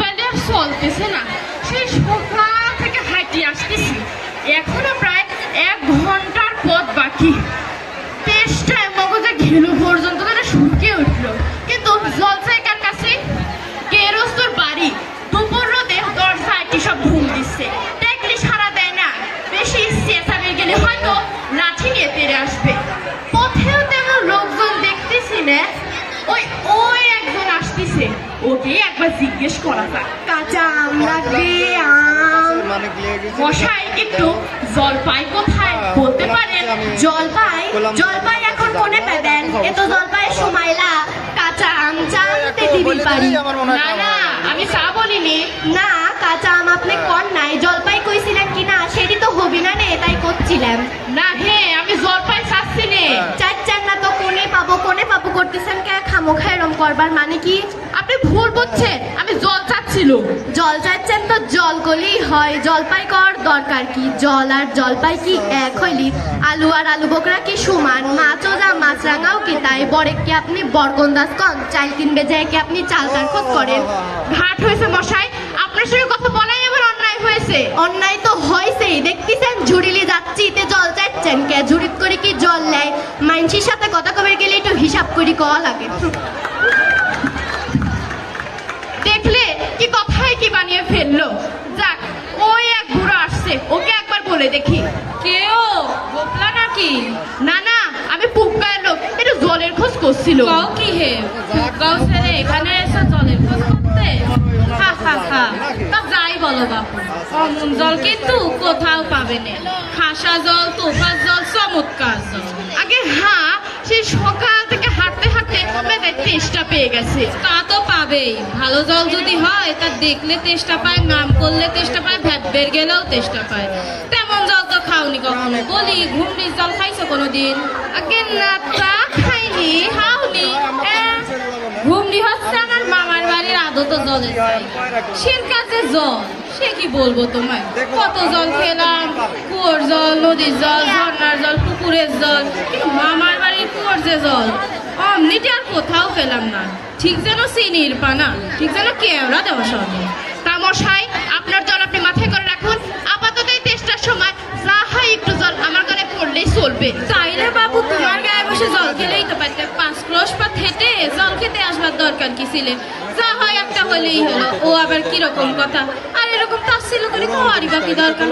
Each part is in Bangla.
পাইলে চলতেছে না। সেই সকাল ওকে একবার জিজ্ঞেস করা যাক। কাঁচা আম লাগবে আম। মশাই একটু জলপাই কোথায়? বলতে পারেন। জলপাই জলপাই এখন কোনে পাবেন? এ তো জলপাইয়ের সময়লা কাঁচা আম জানতে দিবি পারি না না আমি চা বলিনি। না কাঁচা আম আপনি কর নাই। জলপাই কইছিলেন কি না সেটি তো হবি না নে তাই করছিলাম। না হে আমি জলপাই চাচ্ছি নে। চাচ্ছেন না তো কোনে পাবো কোনে পাবো করতেছেন কে? খামো খায়রম করবার মানে কি? ভুল বুঝছেন আমি জল চাচ্ছিল। জল চাচ্ছেন তো জল গলেই হয় জলপাই কর দরকার কি? জল আর জলপাই কি এক হইলি? আলু আর আলু বকরা কি সমান? মাছও যা মাছ রাঙাও কি তাই? বরে কি আপনি বরগন্দাজ কন? চাল কিনবে যায় কি আপনি চাল তার খোঁজ করেন? ঘাট হয়েছে মশাই আপনার সঙ্গে কথা বলাই আবার অন্যায় হয়েছে। অন্যায় তো হয়েছেই দেখতেছেন? ঝুড়িলি যাচ্ছি তে জল চাচ্ছেন কে? ঝুড়িত করে কি জল নেয়? মাইনসির সাথে কথা কবে গেলে একটু হিসাব করি কওয়া লাগে দেখলে কি কথাই কি বানিয়ে ফেলল যাক ওই এক বুড়ো আসছে বলে দেখি। কেও গোপলা নাকি না না আমি পুকার লোক। একটু জলের খোঁজ করছিল। কও কি হে? গাও ছেড়ে এখানে এসে জলের খোঁজ করতে? হা হা হা। তা যাই বলো বাপু। অমন জল কিন্তু কোথাও পাবে না। খাসা জল তোফার জল চমৎকার জল। আগে হ্যাঁ সেই সকাল থেকে তেষ্টা পেয়ে গেছে। তা তো পাবেই। ভালো জল যদি হয় তা দেখলে তেষ্টা পায় নাম করলে তেষ্টা পায় ভ্যাট বের গেলেও তেষ্টা পায়। তেমন জল তো খাওনি কখনো। বলি ঘুমনির জল খাইছো কোনোদিন? আগে না তা খাইনি খাওনি। ঘুমনি হচ্ছে আমার মামার বাড়ির আদত জলের সের কাছে জল সে কি বলব তোমায়? কত জল খেলাম কুয়োর জল নদীর জল ঝর্ণার জল পুকুরের জল মামার বাড়ির কুয়োর যে জল অমনিটি আর কোথাও পেলাম না। ঠিক যেন চিনির পানা, ঠিক যেন কেওড়া দেওয়া সব তা মশাই, আপনার জল আপনি মাথায় করে রাখুন। আপাতত এই তেষ্টার সময় যা হয় একটু জল আমার ঘরে পড়লেই চলবে। তাইলে বাবু, তোমার গায়ে বসে জল খেলেই তো পারতে। পাঁচ ক্রোশ পা হেঁটে জল খেতে আসবার দরকার কি ছিলে? যা হয় একটা হলেই হলো, ও আবার কীরকম কথা? আর এরকম তাচ্ছিল করে খাওয়ারই বা কি দরকার।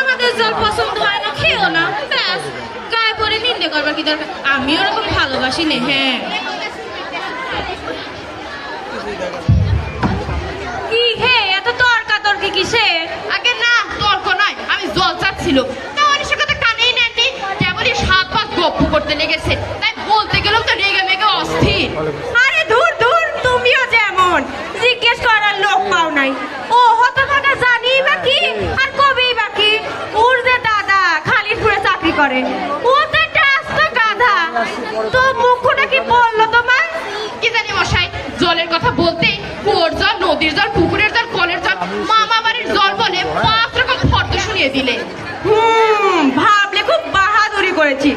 আমাদের জল পছন্দ হয় না, খেও না, ব্যাস। নিন্দে করবার কি দরকার? আমি ওরকম ভালোবাসি নে হ্যাঁ। কি হে এত তর্কা তর্কি কিসে? আগে না তর্ক নয় আমি জল চাচ্ছিল। তা অনেক কথা কানেই নেননি কেবলই সাত পাঁচ গপ্প করতে লেগেছে। তাই বলতে গেলেও তো রেগে মেগে অস্থির। আরে দূর দূর তুমিও যেমন। জিজ্ঞেস করার লোক পাও নাই। ও হতভাগা জানি বা কি আর কবেই বা কি। ওর যে দাদা খালিদপুরে চাকরি করে। কথা বলতে কুয়োর জল, নদীর জল, পুকুরের জল, কলের জল, মামা বাড়ির জল বলে পাঁচ রকম শর্ত শুনিয়ে দিলে। হুম, ভাবলে খুব বাহাদুরি করেছি।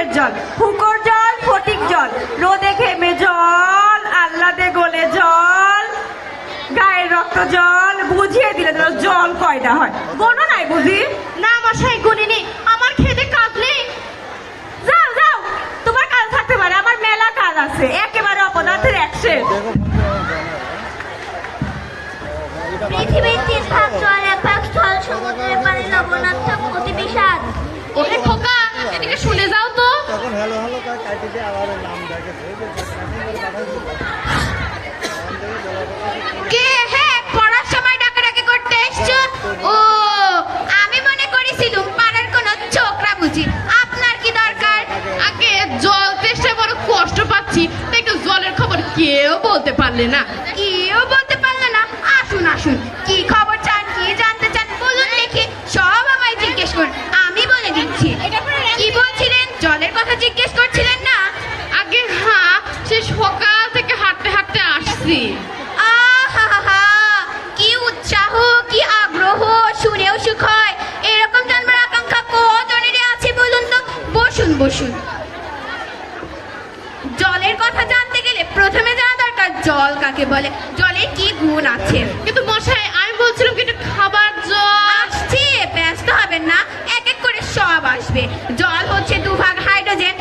জল জল ফুকোর জল ফটিক জল রোদে ঘেমে জল আহ্লাদে গলে জল গায়ের রক্ত জল বুঝিয়ে দিলে যেন জল কয়টা হয়। কোনো নাই বুঝি? না মশাই গুনিনি আমার খেতে কাজ নেই। যাও যাও তোমার কাজ থাকতে পারে আমার মেলা কাজ আছে একেবারে অপদার্থের একশেষ পৃথিবীর নাম দেখেছে কে? হে পড়ার সময় ডাকাডাকি করতে এসছো? ও, আমি করেছিলুম পাড়ার কোন ছোকরা বুঝি। আপনার কি দরকার? আগে জল তেষ্টায় বড় কষ্ট পাচ্ছি, তাই জলের খবর বলতে পারলে না। বলতে পারলে না। আসুন আসুন। কি খবর চান, কি জানতে চান, বলুন সব জিজ্ঞেস আমি দিচ্ছি। কি বলছিলেন? জলের কথা জিজ্ঞেস করছিলেন না? সকাল থেকে হাঁটতে হাঁটতে আসছি। আহা কি উৎসাহ কি আগ্রহ শুনেও সুখ হয়। এরকম জানবার আকাঙ্ক্ষা আছে বলুন তো? বসুন বসুন। জলের কথা জানতে গেলে প্রথমে জানা দরকার জল কাকে বলে? জলের কি গুণ আছে? কিন্তু মশাই আমি বলছিলাম কি একটু খাবার জল। আসছে ব্যস্ত হবেন না এক এক করে সব আসবে। জল হচ্ছে দুভাগ হাইড্রোজেন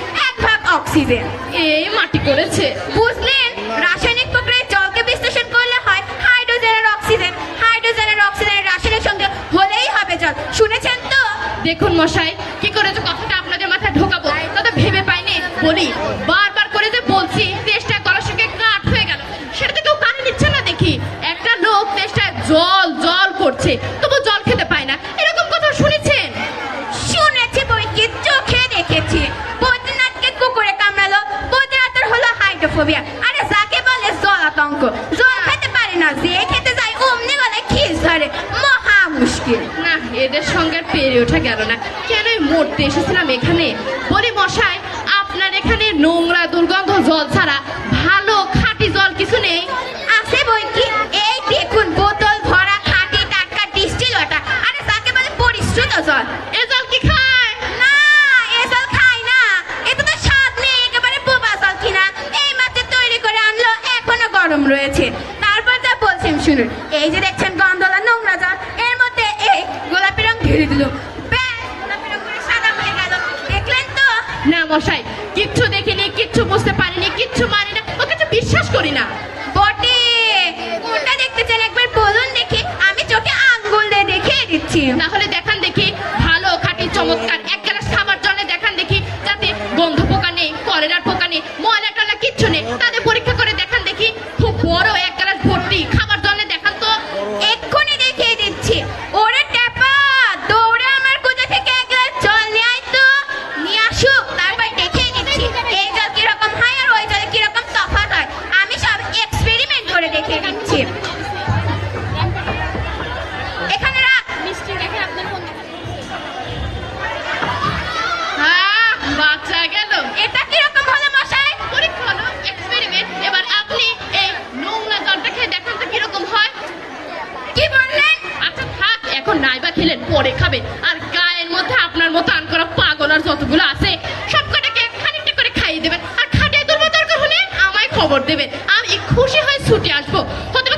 অক্সিজেন এই মাটি করেছে। বুঝলেন রাসায়নিক প্রক্রিয়ায় জলকে বিশ্লেষণ করলে হয় হাইড্রোজেন আর অক্সিজেন। হাইড্রোজেন আর অক্সিজেনের রাসায়নিক সঙ্গে হলেই হবে জল। শুনেছেন তো? দেখুন মশাই কি করে যে কথাটা আপনাদের মাথায় ঢোকাবো। তা তো ভেবে পাইনি। বলি বারবার করে যে বলছি তেষ্টা গলার সঙ্গে কাঠ হয়ে গেল। সেটা তো কেউ কানে নিচ্ছে না দেখি। একটা লোক তেষ্টায় জল জল করছে। তবু হাইড্রোফোবিয়া আরে যাকে বলে জল আতঙ্ক জল খেতে পারে না, যে খেতে যায় অমনি গলায় খিস ধরে। মহা মুশকিল। না, এদের সঙ্গে পেরে ওঠা গেল না। কেনই মরতে এসেছিলাম এখানে? বলি মশাই, আপনার এখানে নোংরা দুর্গন্ধ জল ছাড়া রয়েছে। তারপর যা বলছেন শুনুন। এই যে দেখছেন গন্ধলা নোংরা জল এর মধ্যে এই গোলাপি রং ঢেলে দিল। না মশাই কিচ্ছু দেখিনি কিচ্ছু বুঝতে পারিনি কিচ্ছু মানি না ও কিছু বিশ্বাস করি না। বটে কোনটা দেখতে চান একবার বলুন দেখি। আমি চোখে আঙ্গুল দিয়ে দেখিয়ে দিচ্ছি। তাহলে দেখান খবর দেবেন আমি খুশি হয়ে ছুটি আসব। হতে